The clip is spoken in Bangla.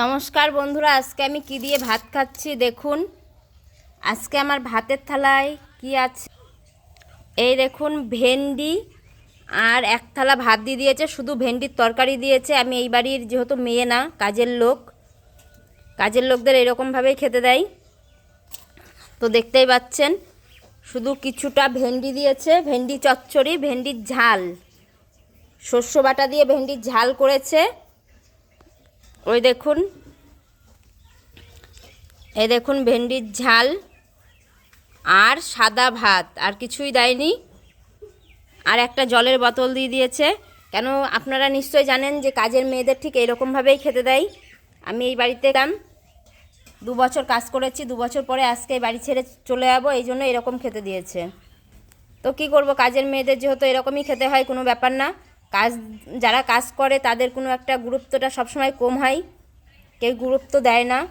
নমস্কার বন্ধুরা, আজকে আমি কি দিয়ে ভাত খাচ্ছি দেখুন। আজকে আমার ভাতের থালায় কি আছে? এই দেখুন, ভেন্ডি আর এক থালা ভাত দিয়ে দিয়েছে, শুধু ভেন্ডির তরকারি দিয়েছে। আমি এই বাড়ির যেহেতু মেয়ে না, কাজের লোক, কাজের লোকদের এরকমভাবেই খেতে দেয়। তো দেখতেই পাচ্ছেন, শুধু কিছুটা ভেন্ডি দিয়েছে, ভেন্ডি চচ্চড়ি, ভেন্ডির ঝাল। শস্য বাটা দিয়ে ভেন্ডির ঝাল করেছে। ওই দেখুন। এই দেখুন ভেন্ডির ঝাল আর সাদা ভাত, আর কিছুই দেয়নি। আর একটা জলের বোতল দিয়ে দিয়েছে। কেন আপনারা নিশ্চয়ই জানেন যে কাজের মেয়েদের ঠিক এইরকমভাবেই খেতে দেয়। আমি এই বাড়িতে কাম দু বছর কাজ করেছি, দু বছর পরে আজকে বাড়ি ছেড়ে চলে যাব, এই জন্য এরকম খেতে দিয়েছে। তো কি করব, কাজের মেয়েদের যেহেতু এরকমই খেতে হয়, কোনো ব্যাপার না। কাজ, যারা কাজ করে তাদের কোনো একটা গুরুত্বটা সবসময় কম হয়। কেউ গুরুত্ব দেয় না।